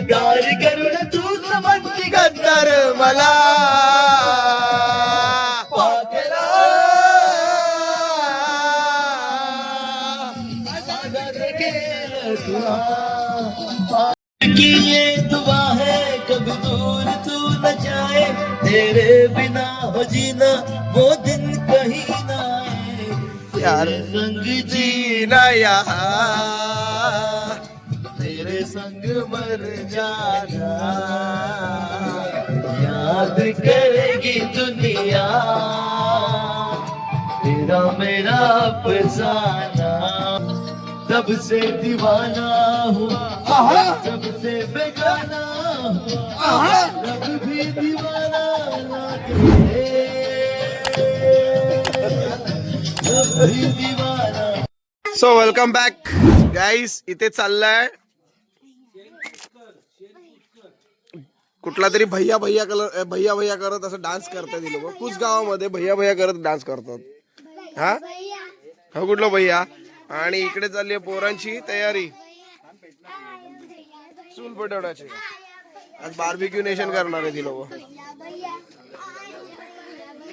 प्यार करून तूच म्हणती गद्दार जीना यहाँ तेरे संग मर जाना। याद करेगी दुनिया। तेरा मेरा अफसाना। तब से दीवाना हुआ। तब से बेगाना हुआ। तब भी दीवाना लगे तब भी दीवाना सो वेलकम बॅक गाईस इथे चाललाय. कुठला तरी भैया भैया कलर भैया भैया करत असं डान्स करतात लोक. कुच गावामध्ये भैया भैया करत डान्स करतात. हा? हो, हा कुठला भैया? आणि इकडे चालली आहे पोरांची तयारी. चूल पटवण्याची आज बार्बिक्यू नेशन करणार आहे ती लोक.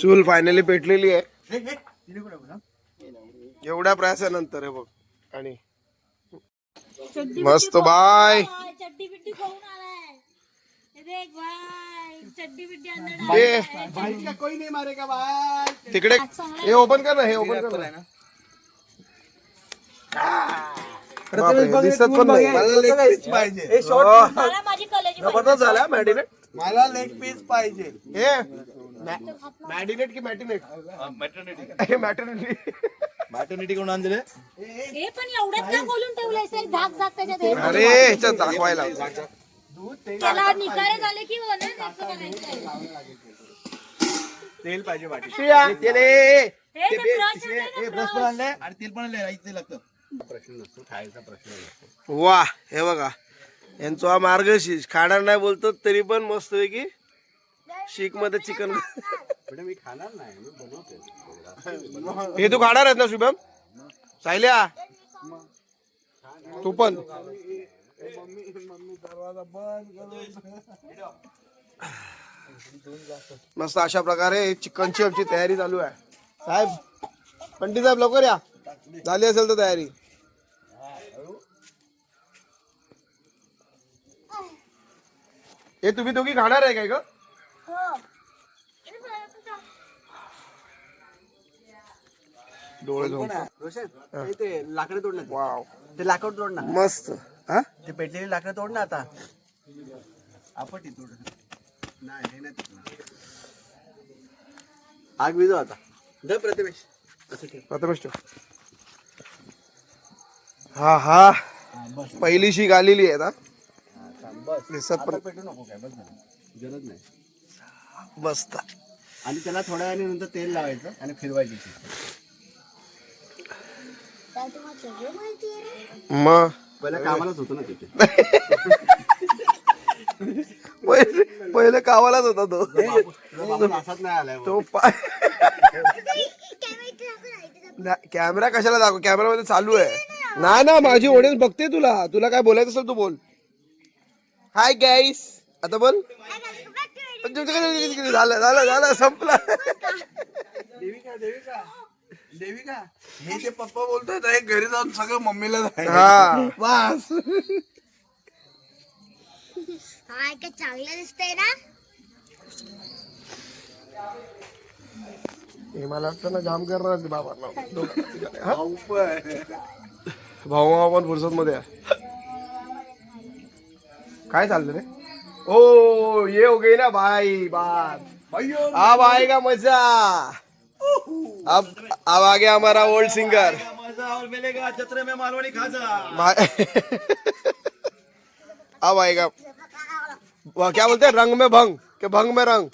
चूल फायनली पेटलेली आहे. एवढ्या प्रयासानंतर आहे बघ. आणि मस्त बाय हे तिकडे. हे ओपन कर ना हे ओपन कर ना. दिसत पण नाही. मला लेग पीस पाहिजे. मला माझी कलेजी जबरदस्त झाला मॅडिनेट मला लेग पीस पाहिजे. हे? मॅडिनेट की मॅटिनेट? हे मॅटर्निटी. मॅटर्निटी. कोण आणले हे पण एवढ्यात का बोलून ठेवलंय सर? झाक त्याच्यात हे. अरे ह्याच्यात दाखवायला. त्याला निकारे झाले की हो त्याचं. तेल पाहिजे वाटी शिया, तेले. हे ते brush आणलंय ना ब्रश पण आणले आणि तेल पण आणले ते लागतं प्रश्न नसतो. खायचा प्रश्न वा हे बघा. यांचा हा मार्गशीर्ष खाणार नाही बोलतो तरी पण मस्त पैकी शीखमध्ये चिकन. मी खाणार नाही मी बनवते. हे तू खाणार आहेस ना शुभम? सायल्या? तू पण. मस्त अशा प्रकारे चिकनची आमची तयारी चालू आहे. साहेब पंडित साहेब लवकर या. झाली असेल तर तयारी. हे तुम्ही दोघी खाणार आहे काय ग? डोळे रोशन ते लाकडं तोड ना वाव. ते लाकड तोड ना. मस्त. हा? ते पेटलेली लाकडं तोड ना आता. आपण ती तोड. नाही हे नाही तुटणार. आग विजव आता. असं ठेव. प्रथमेश ठेव. हा हा. बस. पहिली शीक आलेली आहे आता. पण पेटू नको काय बस झालं. गरज नाही. मस्त. आणि त्याला थोड्या वेळाने नंतर तेल लावायचं आणि फिरवायची ती. मग पहिल्या कामालाच होतो ना तिथे. पहिले कावालाच होता तो. तुला बाबा असाच नाही आलाय तो पाय कॅमेरा कशाला दाखव? कॅमेरा मध्ये चालू आहे. नाही ना माझी ऑडियन्स बघते तुला. तुला काय बोलायचं असेल तू बोल. हाय गाईस आता बोल. झालं झालं झालं संपला. देविका देविका. देविका हे जे पप्पा बोलतोय ना, हे घरी जाऊन सगळं मम्मीला. हा. हाय चांगलं दिसतंय ना? हे मला वाटतं ना जाम करणार बाबा भाऊ पण. भाऊ मामा पण फुरसत मध्ये. काय चाललं रे? ओ ये हो गई ना भाई बात. अब आएगा मज़ा. अब अब आ गया हमारा ओल्ड सिंगर मज़ा और मिलेगा जत्रे में मालवनी खाजा अब आएगा. वह क्या बोलते हैं? रंग में भंग. के भंग में रंग.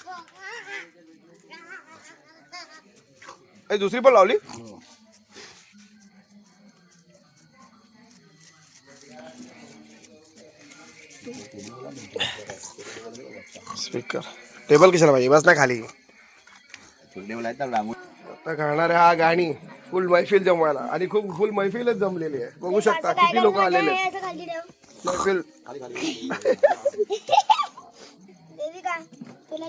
ए, दूसरी पण लावली स्पीकर टेबल कशाला पाहिजे बस ना खाली। आता गाणारे हा गाणी फुल मैफिल जमवायला आणि खूप फुल मैफिलच जमलेली आहे. बघू शकता किती लोक आलेले आहेत. मैफिल देवी का? तुला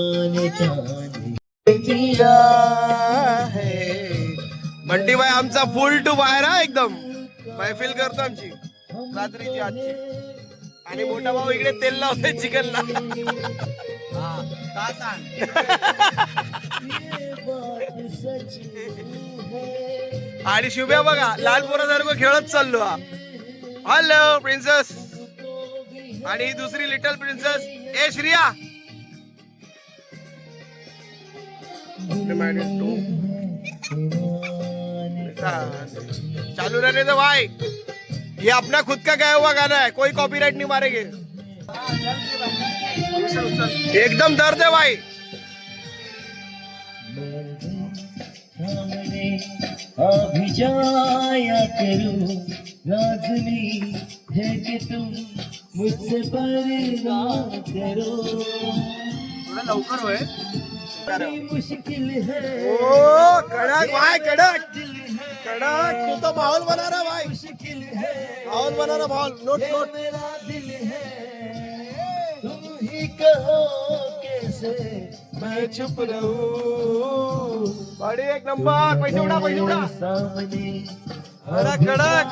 ए, बंटी भाई आमचा फुल टू बाहेर हा एकदम. मैफिल करतो आमची. रात्रीची आजची. आणि मोठा भाऊ इकडे तेल लावतोय चिकनला. आणि शुभ्या बघा लहान पोरासारखं खेळत चाललो हा. हॅलो प्रिन्सेस आणि ही दुसरी लिटल प्रिन्सेस ए श्रिया. चालू रहने दो भाई ये अपना खुद का गाया हुआ गाना है कोई कॉपीराइट नहीं मारेंगे। एकदम दर्द है भाई अभी जाया करो राजनी है। कि तुम मुझसे पर्दा करो लवकर होय मुश्किल है ओ कडक भाई कडक. कडक तू तो माहौल बना रहा भाई मुश्किल है. माहौल बना रहा माहौल. Note note. मेरा दिल है. तुम ही कहो कैसे मैं चुप रहूं? बड़ी एक नंबर. पैसे उडा पैसे उडा. कडक कडक.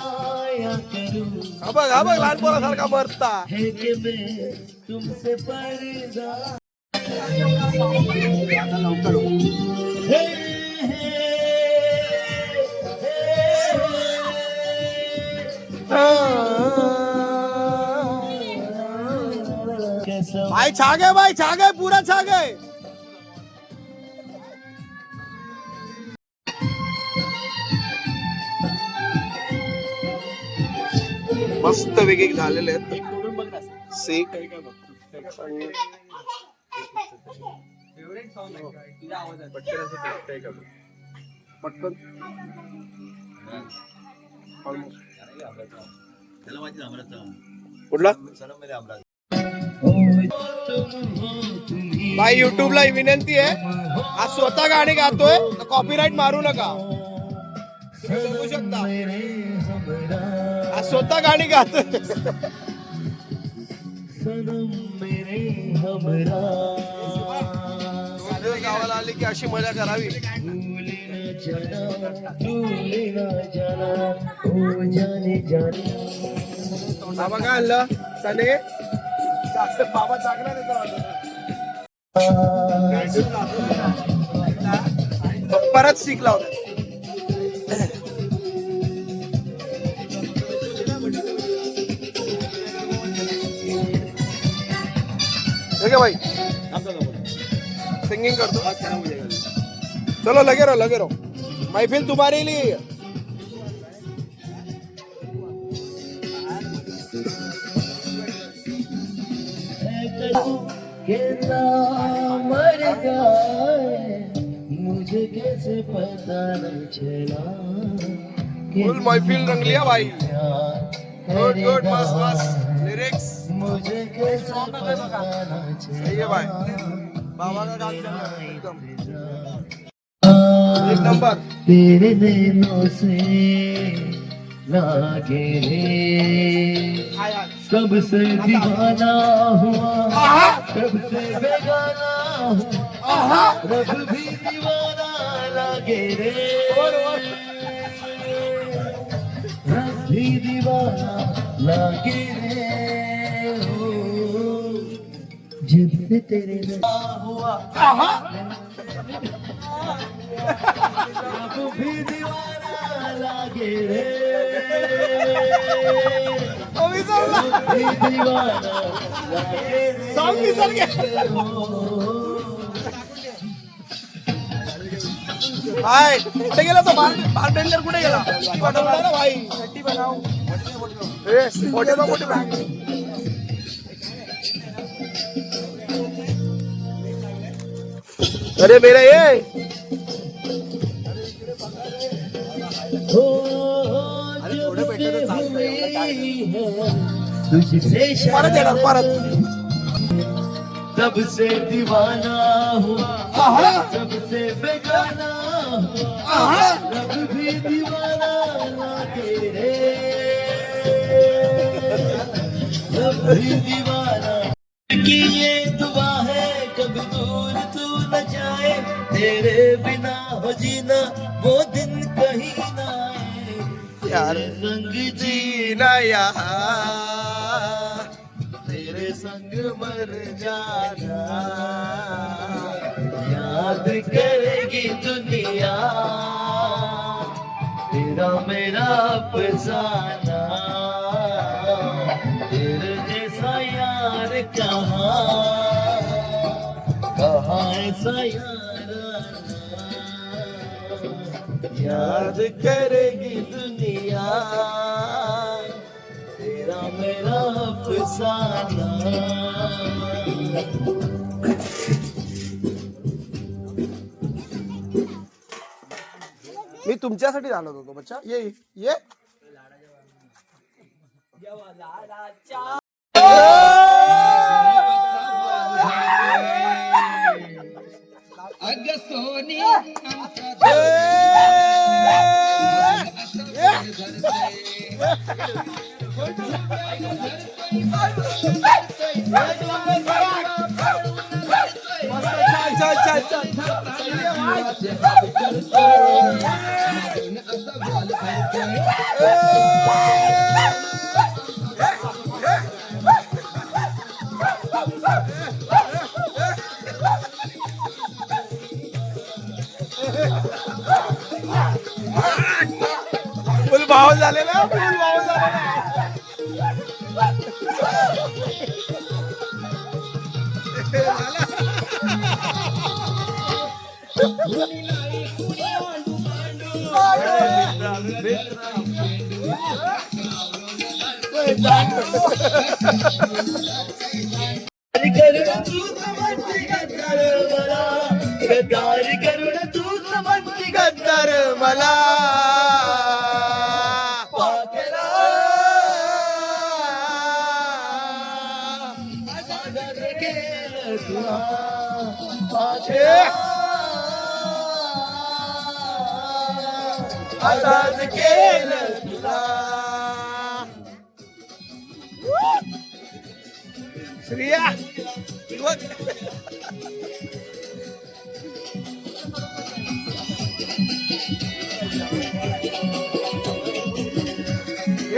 हा बघ हा बघ लहान पोरासारखा मरता. है कि मैं तुमसे पर्दा भाई छा गए भाई छा गए पूरा छा गए। मस्त वेगळे झालेले आहेत सेक पटकन कुठला? भाई युट्यूब ला विनंती आहे. आज स्वतः गाणी गातोय तर कॉपीराईट मारू नका. तुम्ही बघू शकता. आज स्वतः गाणी गातोय. सनम मेरे हमरा. गावाला आले की अशी मजा करावी. बाबा काय आणलं? त्याने बाबा चांगला परत शिकला होता ठीक है भाई सिंगिंग कर दो। चलो लगे रहो लगे रहो। महफिल तुम्हारे लिए मर गए मुझे कैसे पता न चला फुल महफिल रंग लिया भाई। गुड गुड मस्त मस्त। लिरिक्स मुझे कैसे पता न सही है भाई। चला बाबा का काम चल रहा एकदम. एक नंबर. तेरे नैनों से लागे रे। कब से दीवाना हुआ कब से बेगाना हुआ रब भी दीवाना लागे रे। रब भी दीवाना लागे से तेरे हुआ भी दीवाना लागे रे भी दीवाना लागे हाय कुठे गेला तो बारटेंडर कुठे गेला बनवला ना भाई ए, मोठे बा, मोठे अरे मेरे ये। हो है परत येणार शरारत परत. तब से दीवाना हुआ तब से बेगाना हुआ तब भी दीवाना लागे रे तब भी दीवाना। की जीना वो दिन कहीं ना आए। यार। संग जीना यहाँ तेरे संग मर जाना। याद करेगी दुनिया। तेरा मेरा अफसाना। तेरे जैसा यार कहाँ? कहाँ ऐसा यार? याद करेगी दुनिया। तेरा मेरा अफसाना। मी तुमच्यासाठी आणत होतो बच्चा. ये ये. अच्छा अच्छा Yeah. झालेला फुल भाव झालेला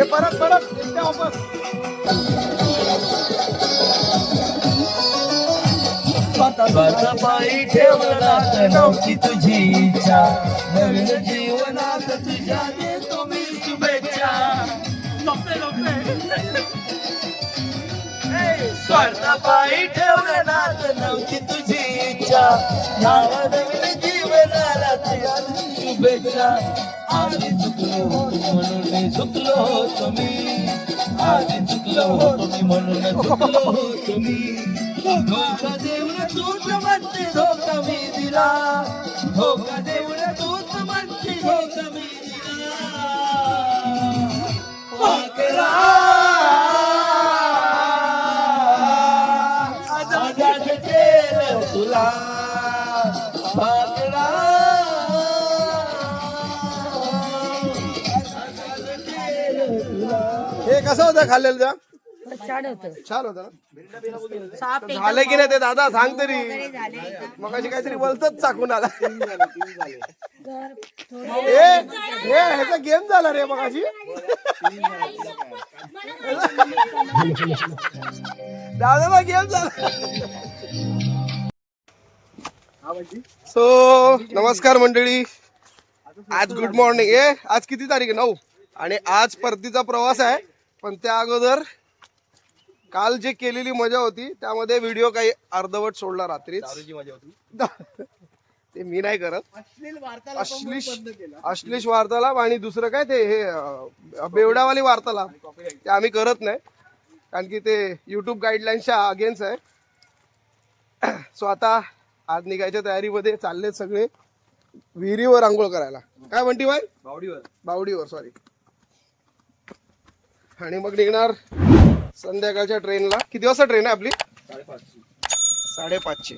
हे परत परत एकट्या वापस. पायी नव्हती तुझी इच्छा. नवीन जीवनात तुझ्या देतो मी शुभेच्छा. स्वार्थ पायी ठेवलं ना तर नव्हती तुझी इच्छा. नावा नवीन शुभेच्छा आधी चुकलो होतो म्हणून चुकलो होतो मी. आधी चुकलो होतो मी म्हणून चुकलो होतो मी. धोका देऊन तूच म्हणते धोका मी दिला. धोका देऊन तूच म्हणते धोका मी दिला. कसं होतं खाल्लेलं त्या छान होतं. छान होतं ना? झालं की नाही ते दादा? सांग तरी. झाले मग काहीतरी बोलतच चाकून आला. ए ए, ह्याचा गेम झाला रे मग दादाला गेम झाला. सो नमस्कार मंडळी. आज गुड मॉर्निंग ए आज किती तारीख आहे? नऊ. आणि आज परतीचा प्रवास आहे. पण त्या अगोदर काल जे केलेली मजा होती त्यामध्ये व्हिडिओ काही अर्धवट सोडला रात्रीच. ते मी नाही करत. अश्लिश अश्लिश वार्तालाप आणि दुसरं काय ते हे अं, बेवडावाली वार्तालाप ते आम्ही करत नाही. कारण की ते युट्यूब गाईडलाईन्सच्या अगेन्स्ट आहे. सो आता आज निघायच्या तयारीमध्ये चालले सगळे. विहिरीवर आंघोळ करायला. काय म्हणती बाई? बावडीवर. बावडीवर सॉरी आणि मग निघणार संध्याकाळच्या ट्रेनला किती वाजता ट्रेन आहे आपली? साडेपाचशे.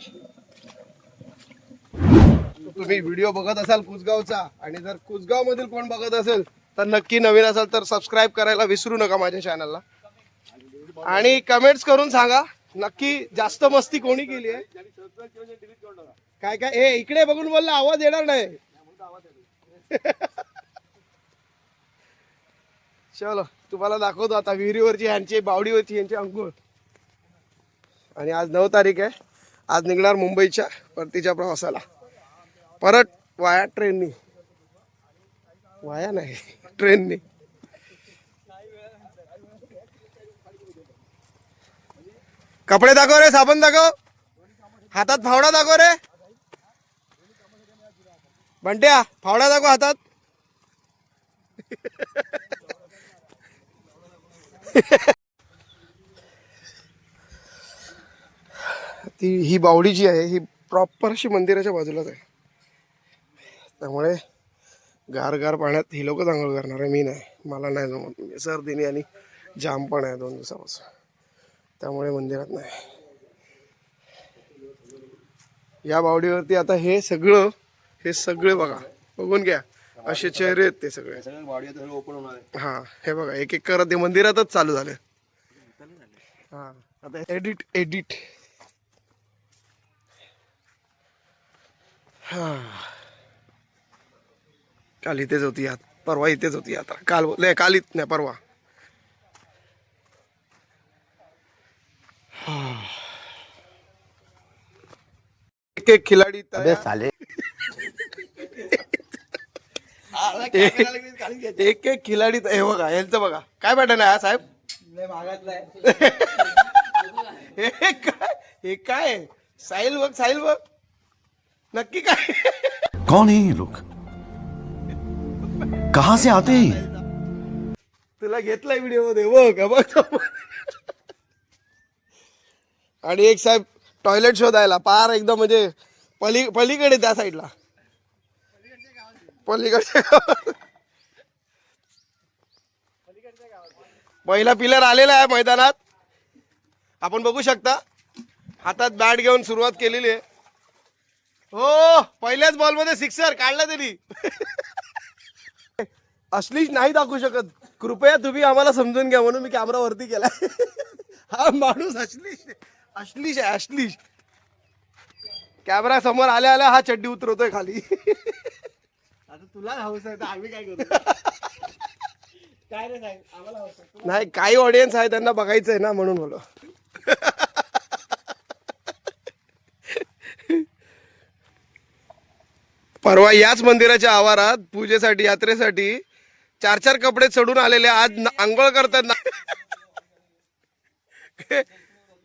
तुम्ही व्हिडिओ बघत असाल कुसगावचा आणि जर कुसगाव मधील कोण बघत असेल तर नक्की नवीन असाल तर सबस्क्राईब करायला विसरू नका माझ्या चॅनलला आणि कमेंट्स करून सांगा नक्की जास्त मस्ती कोणी केली आहे? काय काय? हे इकडे बघून बोलला आवाज येणार नाही. चलो. तुम्हाला दाखवतो आता विहिरीवरची ह्यांची बावडीवरची यांची अंघोळ. आणि आज नऊ तारीख आहे. आज निघणार मुंबईच्या परतीच्या प्रवासाला. परत वाया ट्रेननी. वाया नाही ट्रेननी. कपडे दाखव रे साबण दाखव. हातात फावडा दाखव रे. बंट्या फावडा दाखव हातात. ती ही बावडी जी आहे ही प्रॉपर अशी मंदिराच्या बाजूलाच आहे. त्यामुळे गार गार पाण्यात ही लोक आंघोळ करणार आहे मी नाही. मला नाही जमत. मी सर्दीने आणि जाम पण आहे दोन दिवसापासून. त्यामुळे मंदिरात नाही. या बावडीवरती आता हे सगळं हे सगळे बघा. बघून घ्या. असे चेहरे आहेत ते सगळे. हा हे बघा एक एक करत ते मंदिरातच चालू झाले. हा. आता एडिट एडिट हा. काल इथेच होती यात परवा इथेच होती यात्रा काल नाही काल इथ नाही परवा. हा. एक एक खिलाडी तयार एक एक एक खिलाडी त- हे बघा यांचं बघा. काय पॅटर्न आहे हा साहेब? हे काय हे? साहिल बघ साहिल बघ. नक्की काय? कौन है ये लोग? कहां से आते हैं ये? तुला घेतलाय व्हिडिओमध्ये बघ बघ तो. आणि एक साहेब टॉयलेट शोधायला पार एकदम म्हणजे पली पलीकडे त्या साईडला. पलीकडच्या पहिला पिलर आलेला आहे मैदानात. आपण बघू शकता. हातात बॅट घेऊन सुरुवात केलेली आहे. हो पहिल्याच बॉलमध्ये सिक्सर काढला त्यांनी. असलीच नाही दाखवू शकत. कृपया तुम्ही आम्हाला समजून घ्या म्हणून मी कॅमेरा वरती केलाय. हा माणूस अश्लीष अश्लीष आहे अश्लीष कॅमेरा समोर आल्या आल्या हा चड्डी उतरवतोय खाली. आता तुला हौस आहे तर आम्ही काय करू? काय रे साहेब? आम्हाला हौस आहे. नाही काही ऑडियन्स आहे त्यांना बघायचंय ना म्हणून बोलो परवा याच मंदिराच्या आवारात पूजेसाठी यात्रेसाठी चार चार कपडे चढून आलेले आज आंघोळ करतात ना.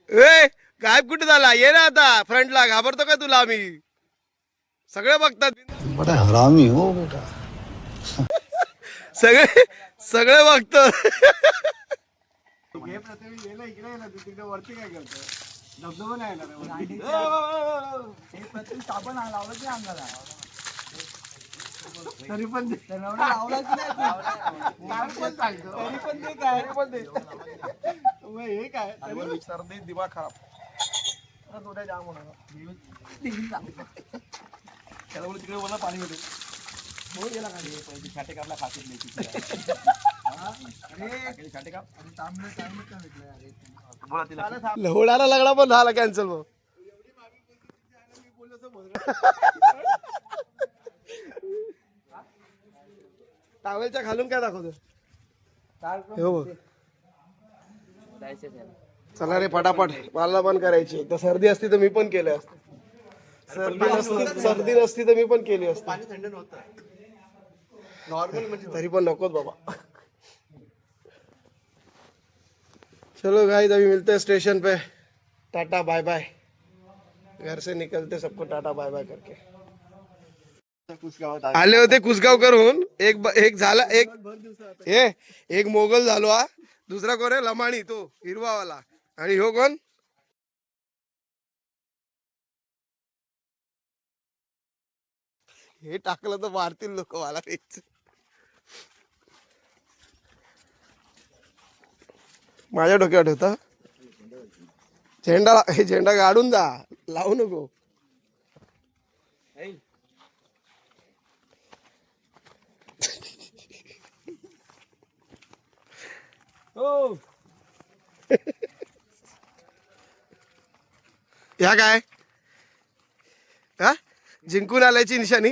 ए गायब कुठे झाला? ये ना आता फ्रंटला घाबरतो का तुला आम्ही? सगळे बघतात. बड़ा हरामी हो बेटा. सगळे सगळे बघतात. काय. हे तरी पण ते- लावला की नाही. तू? काय? पण सांगतो. पण हे त्याला बोलू तिकडे. मला पाणी हो गेला कापला खातील लवडाला लागला पण झाला कॅन्सल मग. टावेलच्या खालून काय दाखवतो हो. चला रे पटापट. मला पण करायची. तर सर्दी असती तर मी पण केलं असतं. सर्दी नसती सर्दी नसती तर मी पण केली असती. पाणी थंड नव्हतं. नॉर्मल म्हणजे तरी पण नकोच बाबा. चलो गाइस अभी मिलते हैं स्टेशन पे. टाटा बाय बाय घर से निकलते सबको टाटा बाय बाय करके. आले होते कुसगाव करून एक एक झाला एक हे एक मोगल झालो हा. दुसरा कोण आहे? लमाणी तो हिरवावाला. आणि ह्यो कोण? हे टाकलं तर मारतील लोक मला तेच माझ्या डोक्यावर ठेवता झेंडा हे झेंडा काढून जा. लावू नको. ह्या काय? हा जिंकून आल्याची निशाणी?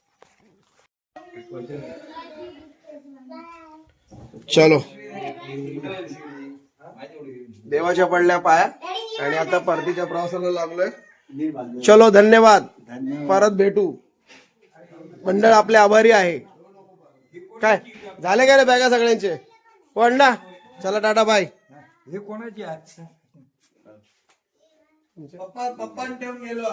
चलो. देवाच्या पडल्या पाया आणि आता परतीच्या प्रवासाला लागलोय. चलो धन्यवाद. परत भेटू. मंडळ आपले आभारी आहे. काय? झाले काय रे बॅगा सगळ्यांचे? पण ना? चला टाटा बाय. हे कोणाची आहे पप्पा पप्पा ठेवून गेलो.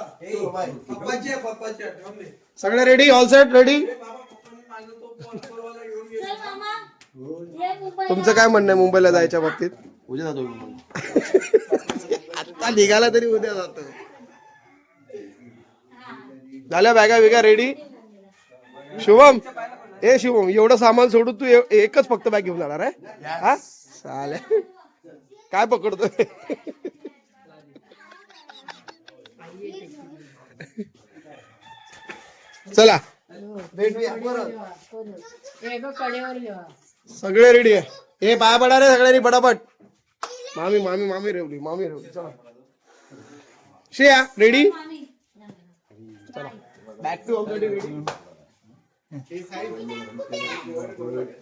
चल मामा. ये मुंबईला. तुमचं काय म्हणणं आहे मुंबईला जायच्या बाबतीत? उद्या जातो आता निघाला तरी उद्या जातो. झाल्या बॅगा बिगा रेडी? शुभम ए शुभम एवढं सामान सोडून तू ए- एकच फक्त बॅग घेऊन जाणार आहे? हा? चालेल. काय पकडतोय? चला. भेटूया परत. सगळे रेडी आहे. हे पाया पडा रे सगळ्यांनी पटापट. मामी मामी मामी रेवली मामी रेवली चला. श्रेया रेडी चला. बॅक टू होमसाठी रेडी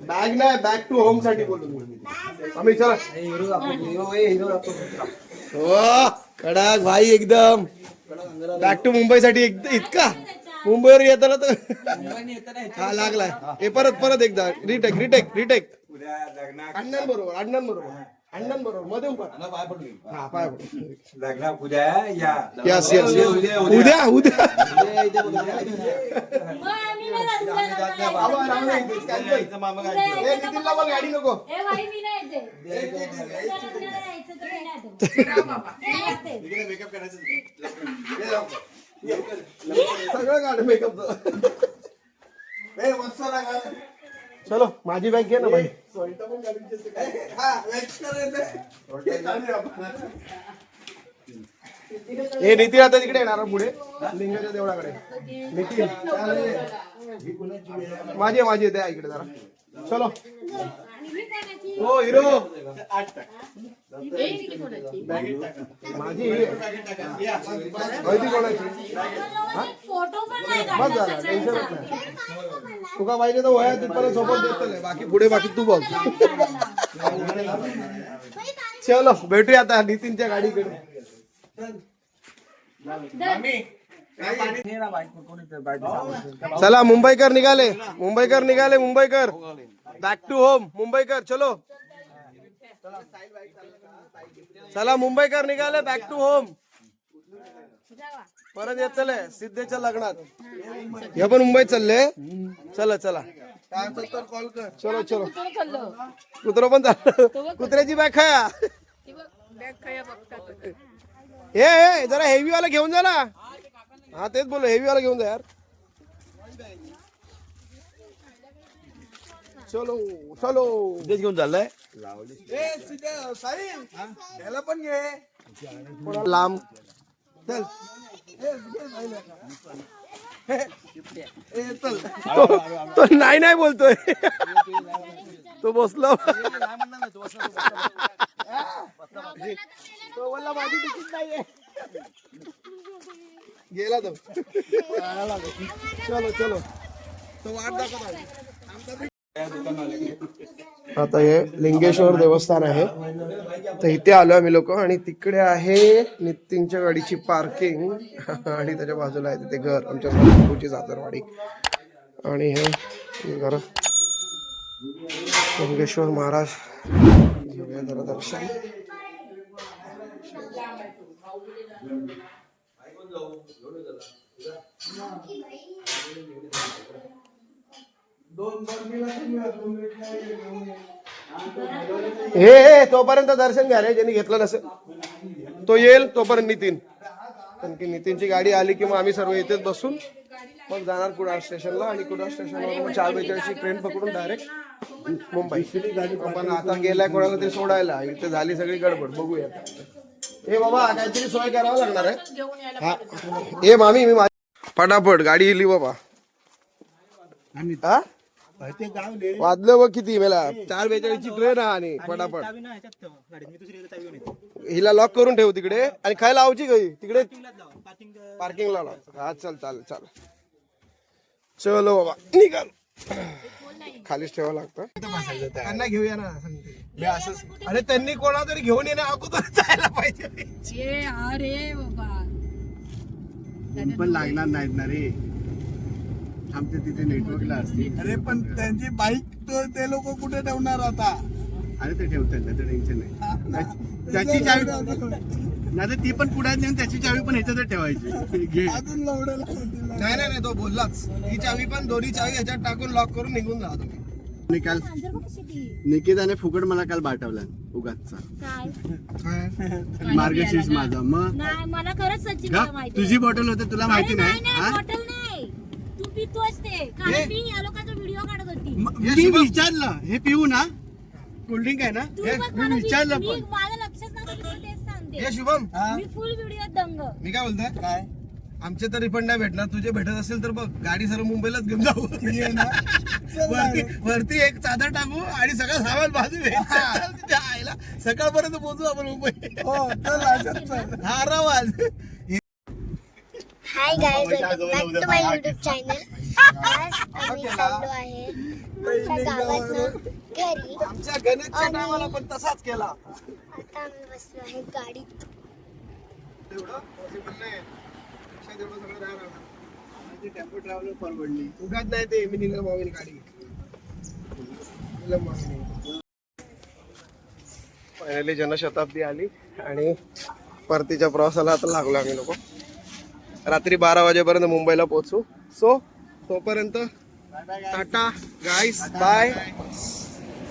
बॅग नाही बॅक टू होमसाठी बोलतो मी. आम्ही चला. हो कडक भाई एकदम. बॅक टू मुंबई साठी इतका. मुंबईवर येताना तर हा लागलाय. हे परत परत एकदा. रिटेक रिटेक रिटेक अण्णां बरोबर अण्णां बरोबर अण्णां बरोबर मध्ये उभा हा पाय पडू. लग्न उद्या या. यस यस यस उद्या गाडी नको. सगळं गाडी मेकअप चलो माझी बॅग घे ना भाई हे नितीन आता तिकडे येणार पुढे. लिंगाच्या देवळाकडे. नितीन. माझी माझी द्या इकडे जरा. चलो. ही हिरो. माझी. माहिती कोणाची? बस झाला नाही. तुका पाहिजे तर वया तिथपर्यंत सोबत देतले बाकी पुढे बाकी तू बघ चलो भेटूया आता नितीनच्या गाडीकडे. चला मुंबईकर निघाले. मुंबईकर निघाले Mumbaikar. Back to home Mumbaikar चलो. चला मुंबईकर निघाले बॅक टू होम परत येतले सिद्धेच्या लग्नात. हे पण मुंबईत चालले. चला चला. कॉल कर चलो चलो. कुत्रो पण चाललं. कुत्र्याची बॅग खाया. ए, जरा हेवी वाला घेऊन जा ना. हा तेच बोलो हेवी वाला घेऊन जा यार? चलो चलो। तेच घेऊन चाललाय पण घे लांब चल। ए, घे साहिल. चल। तो तो नाही नाही बोलतोय तो बसलो तो बोलला माझी तिकीट नाहीये गेला तो. चलो चलो. तो वाट दाखवत आहे. आता हे लिंगेश्वर देवस्थान आहे. तर इथे आलो आम्ही लोक आणि तिकडे आहे नितीनच्या गाडीची पार्किंग. आणि त्याच्या बाजूला आहे तिथे घर आमच्या बापूची जातरवाडी. आणि हे घर. लिंगेश्वर महाराज. घेऊया जरा दर्शन. हे हे, तोपर्यंत दर्शन घ्या रे ज्यांनी घेतलं नसेल. तो येईल तोपर्यंत नितीन. कारण की नितीनची गाडी आली की मग आम्ही सर्व इथेच बसून मग जाणार कुडाळ स्टेशनला आणि कुडाळ स्टेशनवर मग चार बेचाळीसची ट्रेन पकडून डायरेक्ट मुंबई. पण आता गेलाय कोणाला तरी सोडायला. इथे झाली सगळी गडबड बघूया. ए बाबा काहीतरी सोय करावं लागणार आहे. हा. ए मामी मी माझी फटाफट गाडी इली बाबा. हा? ते गाव ले वाजलं बघ किती मला चार बेचाळीसची ट्रेन आहे आणि फटाफट हिला लॉक करून ठेव तिकडे आणि काय लावची गई तिकडे पार्किंग लाव. हा चल चाल चाल. चलो बाबा निघाल. खालीच ठेवावं लागतं. त्यांना घेऊया ना. मी असंच अरे त्यांनी कोणा तरी घेऊन येण्या अगोदर जायला पाहिजे. अरे बाबा. पण लागणार नाहीत ना रे. आमच्या तिथे नेटवर्कला असतील अरे पण त्यांची बाईक ते लोक कुठे ठेवणार आता? अरे ते ठेवतात त्याचं टेन्शन नाही. त्याची चावी नाही तर ती पण पुढे नेऊन त्याची चावी पण ह्याच्यातच ठेवायची. नाही नाही तो बोललाच. ही चावी पण दोन्ही चावी ह्याच्यात टाकून लॉक करून निघून जा तुम्ही आणि काल निकिताने फुकट मला काल पाठवला उगाचचा. काय? मार्गशीर्ष माझा. मग? नाही मला खरंच सचिन का? माहिती तुझी बॉटल होते तुला माहिती नाही? नाही हा? बॉटल नाही. तू पितोस ते कारण मी या लोकांचा व्हिडिओ काढत होती. म- मी विचारलं हे पिऊ ना? कोल्ड्रिंक आहे ना? तू हे, बघ मी मला विचारलं मी पण. माझं लक्षच नव्हतं तुला तेच सांगते. हे शुभम मी फुल व्हिडिओ दंग. मी काय बोलतोय? काय? आमचे तर रिफंड नाही भेटणार. तुझे भेटत असेल तर बघ गाडी सर्व मुंबईलाच घेऊन जाऊ. वरती वरती एक चादर टाकू आणि सगळं सामान बाजू आयला. सकाळपर्यंत पोहोचू आपण मुंबई. हा आरामात hi guys welcome back to my YouTube channel आज आम्ही चाललो आहे आमच्या गावातनं घरी. आमच्या गणेशच्या टायमाला पण तसाच केला. आता आम्ही बसलो आहे गाडीत. तेवढं possible नाही. एवढं? सगळं नाही राहणार. टेम्पो ट्रॅव्हलर परवडली. उगाच नाही ते मी निलम मामीने गाडी घेतली. निलम. फायनली जनशताब्दी आली आणि परतीच्या प्रवासाला आता लागलो आम्ही लोक. रात्री बारा वाजेपर्यंत मुंबईला पोहोचू. सो तोपर्यंत टाटा गाईस बाय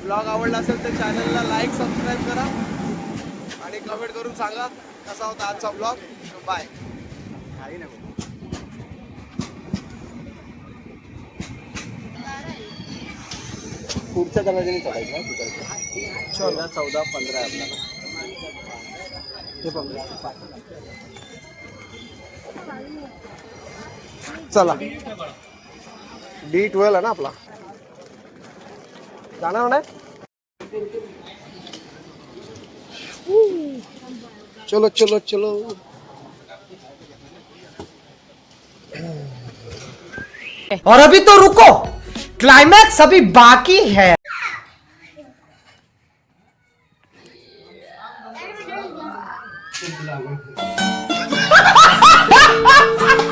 ब्लॉग आवडला असेल तर चॅनलला लाईक सबस्क्राईब करा. आणि कमेंट करून सांगा कसा होता आजचा ब्लॉग बाय पुढच्या दरवाजाने चढायचं चौदा चौदा पंधरा आहे आपल्याला चला. डी ट्वेल्व आहे ना आपला. जाणार नाही? चलो चलो चलो. और अभी तो रुको। क्लाइमैक्स अभी बाकी है।